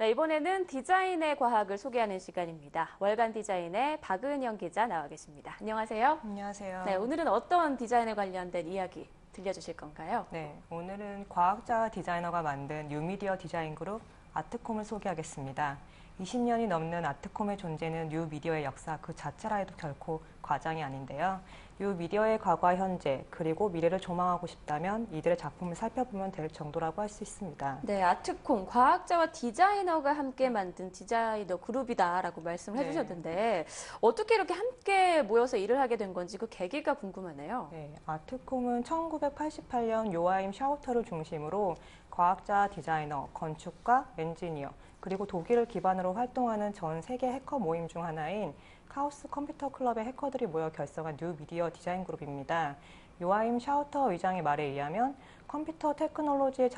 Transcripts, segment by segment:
네, 이번에는 디자인의 과학을 소개하는 시간입니다. 월간 디자인의 박은영 기자 나와 계십니다. 안녕하세요. 안녕하세요. 네, 오늘은 어떤 디자인에 관련된 이야기 들려주실 건가요? 네, 오늘은 과학자 디자이너가 만든 뉴미디어 디자인 그룹 아트콤을 소개하겠습니다. 20년이 넘는 아트콤의 존재는 뉴 미디어의 역사 그 자체라 해도 결코 과장이 아닌데요. 뉴 미디어의 과거, 현재, 그리고 미래를 조망하고 싶다면 이들의 작품을 살펴보면 될 정도라고 할 수 있습니다. 네, 아트콤 과학자와 디자이너가 함께 만든 디자이너 그룹이다라고 말씀을 네. 해주셨는데 어떻게 이렇게 함께 모여서 일을 하게 된 건지 그 계기가 궁금하네요. 네, 아트콤은 1988년 요아임 샤우터를 중심으로 과학자, 디자이너, 건축가, 엔지니어, 그리고 독일을 기반으로 활동하는 전 세계 해커 모임 중 하나인 카오스 컴퓨터 클럽의 해커들이 모여 결성한 뉴 미디어 디자인 그룹입니다. 요아임 샤우터 의장의 말에 의하면 컴퓨터 테크놀로지의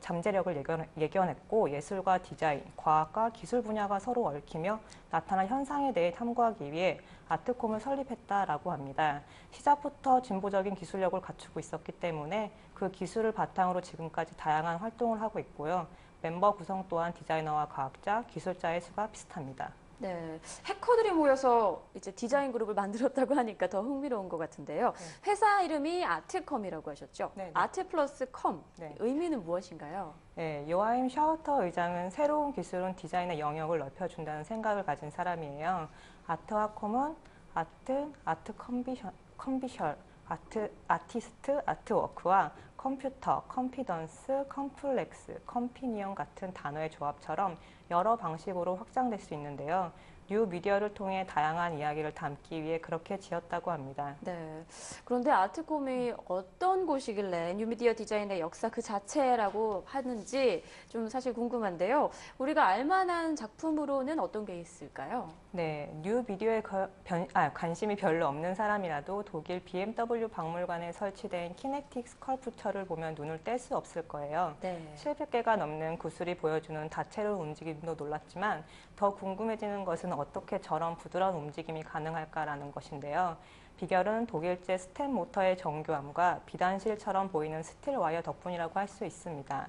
잠재력을 예견, 예견했고 예술과 디자인, 과학과 기술 분야가 서로 얽히며 나타난 현상에 대해 탐구하기 위해 아트콤을 설립했다라고 합니다. 시작부터 진보적인 기술력을 갖추고 있었기 때문에 그 기술을 바탕으로 지금까지 다양한 활동을 하고 있고요. 멤버 구성 또한 디자이너와 과학자, 기술자의 수가 비슷합니다. 네, 해커들이 모여서 이제 디자인 그룹을 만들었다고 하니까 더 흥미로운 것 같은데요. 회사 이름이 아트컴이라고 하셨죠? 네, 네. 아트 플러스 컴. 네. 의미는 무엇인가요? 네, 요아임 샤우터 의장은 새로운 기술은 디자인의 영역을 넓혀준다는 생각을 가진 사람이에요. 아트와 콤은 아트, 아트 컨비션, 컨비셜, 아트, 아티스트, 아트워크와 컴퓨터, 컴피던스, 컴플렉스, 컴피니언 같은 단어의 조합처럼 여러 방식으로 확장될 수 있는데요. 뉴 미디어를 통해 다양한 이야기를 담기 위해 그렇게 지었다고 합니다. 네. 그런데 아트콤이 어떤 곳이길래 뉴미디어 디자인의 역사 그 자체라고 하는지 좀 사실 궁금한데요. 우리가 알만한 작품으로는 어떤 게 있을까요? 네, 뉴 미디어에 거- 변- 아, 관심이 별로 없는 사람이라도 독일 BMW 박물관에 설치된 키네틱 스컬프처를 보면 눈을 뗄 수 없을 거예요. 네. 700개가 넘는 구슬이 보여주는 다채로운 움직임도 놀랐지만 더 궁금해지는 것은 어떻게 저런 부드러운 움직임이 가능할까라는 것인데요. 비결은 독일제 스텝 모터의 정교함과 비단실처럼 보이는 스틸 와이어 덕분이라고 할 수 있습니다.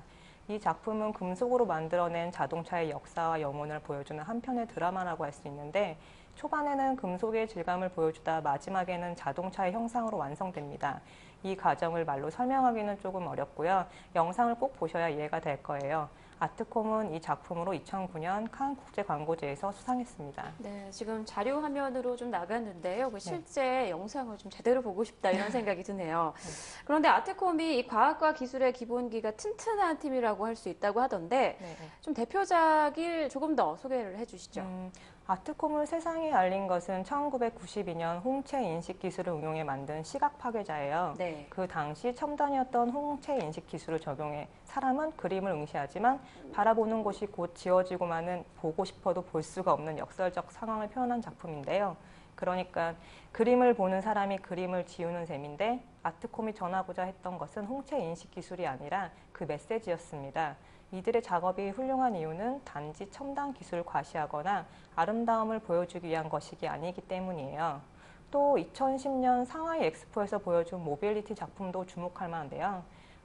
이 작품은 금속으로 만들어낸 자동차의 역사와 영혼을 보여주는 한편의 드라마라고 할 수 있는데 초반에는 금속의 질감을 보여주다 마지막에는 자동차의 형상으로 완성됩니다. 이 과정을 말로 설명하기는 조금 어렵고요. 영상을 꼭 보셔야 이해가 될 거예요. 아트콤은 이 작품으로 2009년 칸 국제 광고제에서 수상했습니다. 네, 지금 자료 화면으로 좀 나갔는데요. 그 실제 영상을 좀 제대로 보고 싶다 이런 생각이 드네요. 그런데 아트콤이 이 과학과 기술의 기본기가 튼튼한 팀이라고 할 수 있다고 하던데 네. 좀 대표작을 조금 더 소개를 해주시죠. 음, 아트콤을 세상에 알린 것은 1992년 홍채 인식 기술을 응용해 만든 시각 파괴자예요. 네. 그 당시 첨단이었던 홍채 인식 기술을 적용해 사람은 그림을 응시하지만 바라보는 곳이 곧 지워지고만은 보고 싶어도 볼 수가 없는 역설적 상황을 표현한 작품인데요. 그러니까 그림을 보는 사람이 그림을 지우는 셈인데 아트콤이 전하고자 했던 것은 홍채 인식 기술이 아니라 그 메시지였습니다. 이들의 작업이 훌륭한 이유는 단지 첨단 기술을 과시하거나 아름다움을 보여주기 위한 것이기 아니기 때문이에요. 또 2010년 상하이 엑스포에서 보여준 모빌리티 작품도 주목할 만한데요.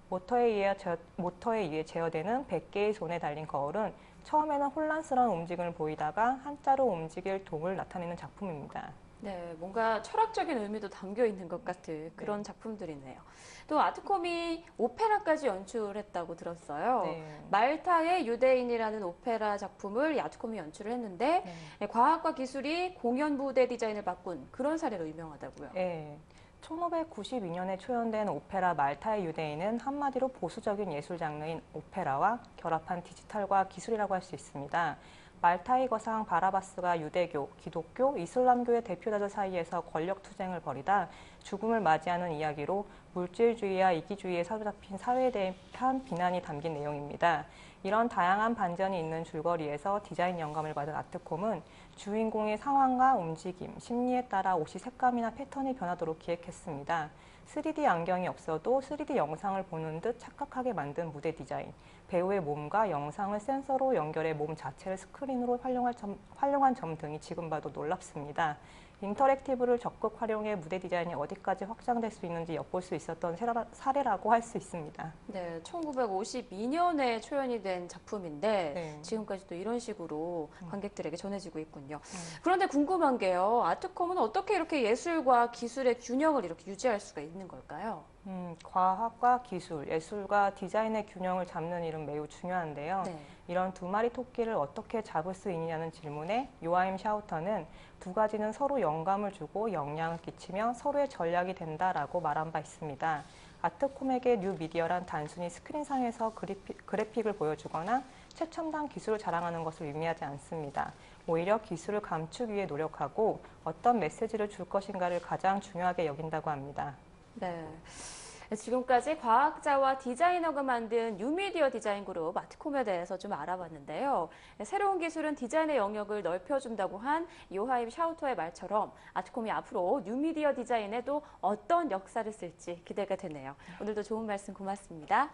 모터에 의해, 제어, 모터에 의해 제어되는 100개의 손에 달린 거울은 처음에는 혼란스러운 움직임을 보이다가 한자로 움직일 동을 나타내는 작품입니다. 네, 뭔가 철학적인 의미도 담겨 있는 것 같은 그런 작품들이네요. 또 아트콤이 오페라까지 연출했다고 들었어요. 네. 말타의 유대인이라는 오페라 작품을 이 아트콤이 연출을 했는데 네. 과학과 기술이 공연 무대 디자인을 바꾼 그런 사례로 유명하다고요. 예. 1592년에 초연된 오페라 말타의 유대인은 한마디로 보수적인 예술 장르인 오페라와 결합한 디지털과 기술이라고 할 수 있습니다. 말타의 거상 바라바스가 유대교, 기독교, 이슬람교의 대표자들 사이에서 권력 투쟁을 벌이다 죽음을 맞이하는 이야기로 물질주의와 이기주의에 사로잡힌 사회에 대한 비난이 담긴 내용입니다. 이런 다양한 반전이 있는 줄거리에서 디자인 영감을 받은 아트콤은 주인공의 상황과 움직임, 심리에 따라 옷이 색감이나 패턴이 변하도록 기획했습니다. 3D 안경이 없어도 3D 영상을 보는 듯 착각하게 만든 무대 디자인, 배우의 몸과 영상을 센서로 연결해 몸 자체를 스크린으로 활용할 점, 활용한 점 등이 지금 봐도 놀랍습니다. 인터랙티브를 적극 활용해 무대 디자인이 어디까지 확장될 수 있는지 엿볼 수 있었던 사례라고 할 수 있습니다. 네, 1952년에 초연이 된 작품인데 네. 지금까지도 이런 식으로 관객들에게 전해지고 있군요. 음. 그런데 궁금한 게요. 아트콤은 어떻게 이렇게 예술과 기술의 균형을 이렇게 유지할 수가 있는 걸까요? 음, 과학과 기술, 예술과 디자인의 균형을 잡는 일은 매우 중요한데요. 네. 이런 두 마리 토끼를 어떻게 잡을 수 있느냐는 질문에 요하임 샤우터는 두 가지는 서로 영감을 주고 영향을 끼치며 서로의 전략이 된다라고 말한 바 있습니다. 아트콤에게 뉴 미디어란 단순히 스크린상에서 그래피, 그래픽을 보여주거나 최첨단 기술을 자랑하는 것을 의미하지 않습니다. 오히려 기술을 감추기 위해 노력하고 어떤 메시지를 줄 것인가를 가장 중요하게 여긴다고 합니다. 네. 지금까지 과학자와 디자이너가 만든 뉴미디어 디자인 그룹 아트콤에 대해서 좀 알아봤는데요. 새로운 기술은 디자인의 영역을 넓혀준다고 한 요하임 샤우터의 말처럼 아트콤이 앞으로 뉴미디어 디자인에 또 어떤 역사를 쓸지 기대가 되네요. 오늘도 좋은 말씀 고맙습니다.